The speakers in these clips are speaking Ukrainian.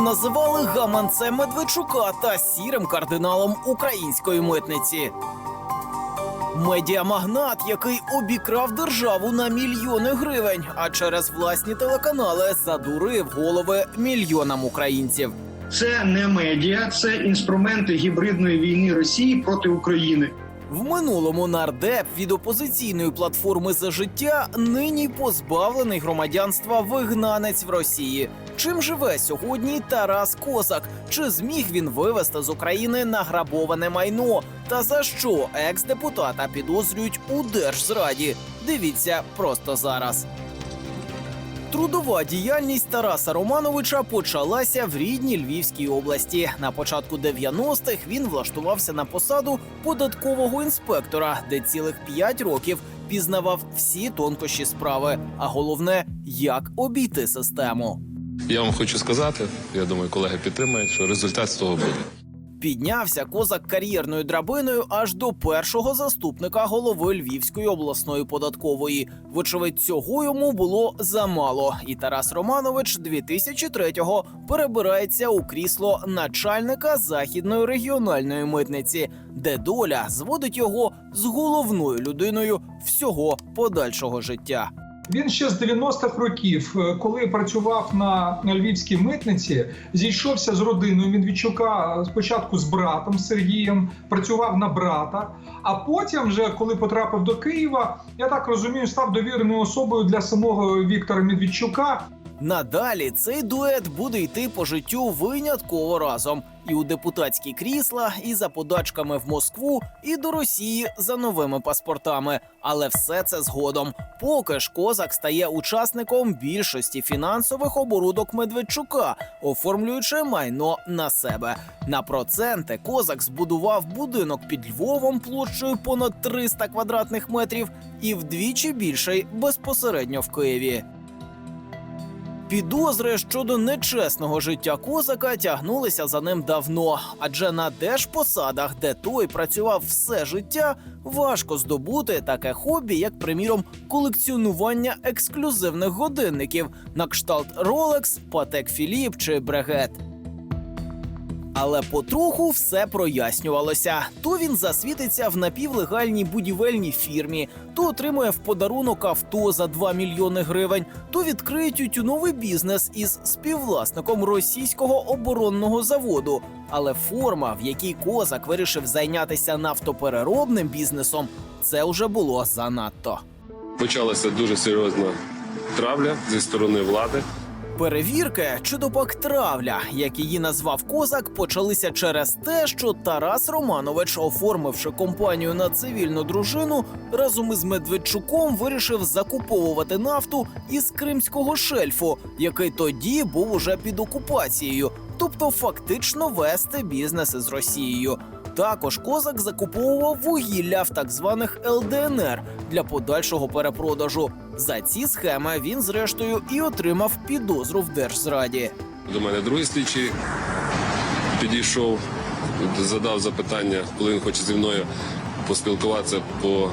називали гаманцем Медведчука та сірим кардиналом української митниці. Медіамагнат, який обікрав державу на мільйони гривень, а через власні телеканали задурив голови мільйонам українців. Це не медіа, це інструменти гібридної війни Росії проти України. В минулому нардеп від опозиційної платформи за життя нині позбавлений громадянства вигнанець в Росії. Чим живе сьогодні Тарас Козак? Чи зміг він вивезти з України награбоване майно? Та за що екс-депутата підозрюють у держзраді? Дивіться просто зараз. Трудова діяльність Тараса Романовича почалася в рідній Львівській області. На початку 90-х він влаштувався на посаду податкового інспектора, де цілих 5 років пізнавав всі тонкощі справи, а головне, як обійти систему. Я вам хочу сказати, я думаю, колеги підтримають, що результат з того буде. Піднявся козак кар'єрною драбиною аж до першого заступника голови Львівської обласної податкової. Вочевидь, цього йому було замало. І Тарас Романович 2003-го перебирається у крісло начальника західної регіональної митниці, де доля зводить його з головною людиною всього подальшого життя. Він ще з 90-х років, е, коли працював на львівській митниці, зійшовся з родиною Медведчука спочатку з братом Сергієм, працював на брата. А потім, вже коли потрапив до Києва, я так розумію, став довіреною особою для самого Віктора Медведчука. Надалі цей дует буде йти по життю винятково разом і у депутатські крісла, і за подачками в Москву, і до Росії за новими паспортами. Але все це згодом. Поки ж козак стає учасником більшості фінансових оборудок Медведчука, оформлюючи майно на себе. На проценти козак збудував будинок під Львовом площею понад 300 квадратних метрів і вдвічі більший безпосередньо в Києві. Підозри щодо нечесного життя козака тягнулися за ним давно, адже на держпосадах, де той працював все життя, важко здобути таке хобі, як, приміром, колекціонування ексклюзивних годинників на кшталт Rolex, Patek Philippe чи Breguet. Але потроху все прояснювалося. То він засвітиться в напівлегальній будівельній фірмі, то отримує в подарунок авто за 2 мільйони гривень, то відкриє тютюновий бізнес із співвласником російського оборонного заводу. Але форма, в якій козак вирішив зайнятися нафтопереробним бізнесом, це вже було занадто. Почалася дуже серйозна травля зі сторони влади. Перевірки чи допак травля, як її назвав козак, почалися через те, що Тарас Романович, оформивши компанію на цивільну дружину, разом із Медведчуком вирішив закуповувати нафту із кримського шельфу, який тоді був уже під окупацією, тобто фактично вести бізнес із Росією. Також козак закуповував вугілля в так званих ЛДНР для подальшого перепродажу. За ці схеми він, зрештою, і отримав підозру в держзраді. До мене другий слідчий підійшов, задав запитання, коли він хоче зі мною поспілкуватися по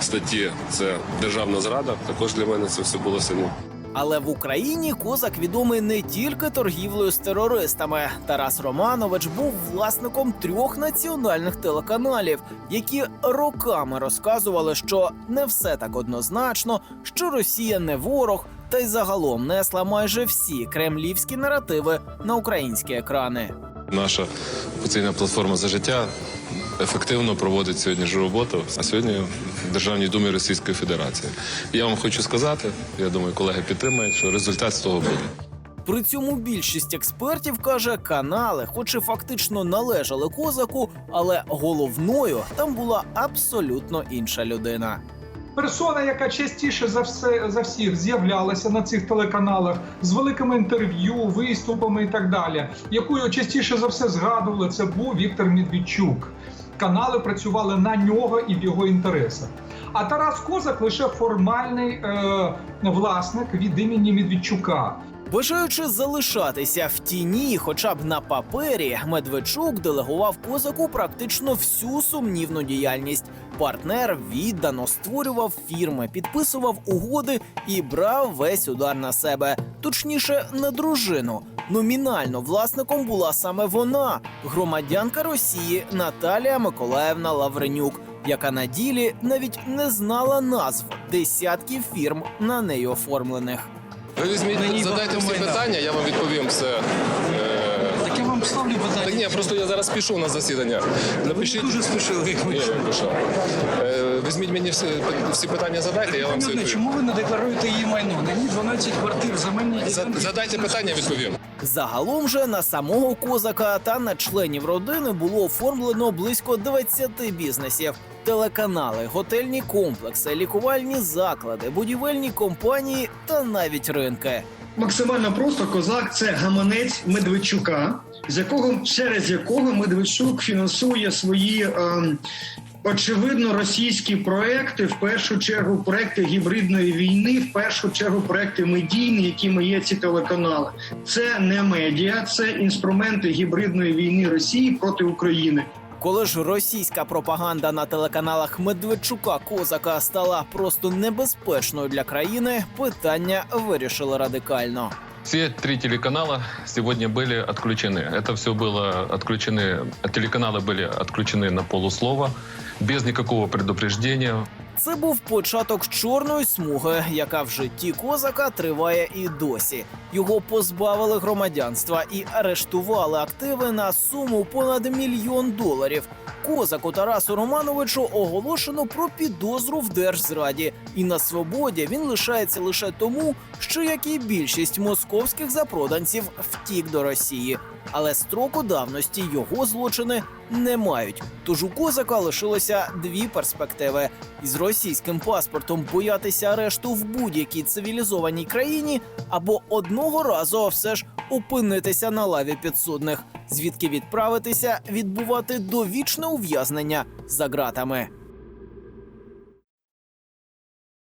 статті. Це державна зрада. Також для мене це все було сильно. Але в Україні козак відомий не тільки торгівлею з терористами. Тарас Романович був власником трьох національних телеканалів, які роками розказували, що не все так однозначно, що Росія не ворог, та й загалом несла майже всі кремлівські наративи на українські екрани. Наша офіційна платформа за життя ефективно проводить сьогодні ж роботу, а сьогодні в Державній думі Російської Федерації. Я вам хочу сказати, я думаю, колеги підтримають, що результат з того буде. При цьому більшість експертів каже, канали, хоч і фактично належали козаку, але головною там була абсолютно інша людина. Персона, яка частіше за все за всіх з'являлася на цих телеканалах з великими інтерв'ю, виступами і так далі, яку частіше за все згадували, це був Віктор Медведчук. Канали працювали на нього і в його інтересах. А Тарас Козак лише формальний е, власник від імені Медведчука. Бажаючи залишатися в тіні, хоча б на папері, Медведчук делегував козаку практично всю сумнівну діяльність. Партнер віддано створював фірми, підписував угоди і брав весь удар на себе, точніше на дружину. Номінально власником була саме вона, громадянка Росії Наталія Миколаївна Лавренюк, яка на ділі навіть не знала назв десятків фірм на неї оформлених. Ви візьміть, Мені задайте майна. питання, я вам відповім все. Е, Так я вам ставлю Так ні, просто я зараз пішов на засідання. Напишіть. Дуже спішили. Ні, я не пішов. Е, Візьміть мені всі, всі питання, задайте, я вам все відповім. чому ви не декларуєте її майно? На ній 12 квартир, земельні За- ділянки. Задайте питання, відповім. Загалом же на самого козака та на членів родини було оформлено близько 20 бізнесів. Телеканали, готельні комплекси, лікувальні заклади, будівельні компанії та навіть ринки. Максимально просто козак це гаманець Медведчука, з якого через якого Медведчук фінансує свої. ем, Очевидно, російські проекти, в першу чергу проекти гібридної війни, в першу чергу проекти медійні, якими є ці телеканали. Це не медіа, це інструменти гібридної війни Росії проти України. Коли ж російська пропаганда на телеканалах Медведчука Козака стала просто небезпечною для країни, питання вирішили радикально. Все три телеканала сегодня были отключены. Это все было отключены, телеканалы были отключены на полуслова, без никакого предупреждения. Це був початок чорної смуги, яка в житті козака триває і досі. Його позбавили громадянства і арештували активи на суму понад мільйон доларів. Козаку Тарасу Романовичу оголошено про підозру в держзраді, і на свободі він лишається лише тому, що як і більшість московських запроданців втік до Росії. Але строку давності його злочини не мають. Тож у козака лишилося дві перспективи: із російським паспортом боятися арешту в будь-якій цивілізованій країні, або одного разу все ж опинитися на лаві підсудних, звідки відправитися відбувати довічне ув'язнення за ґратами.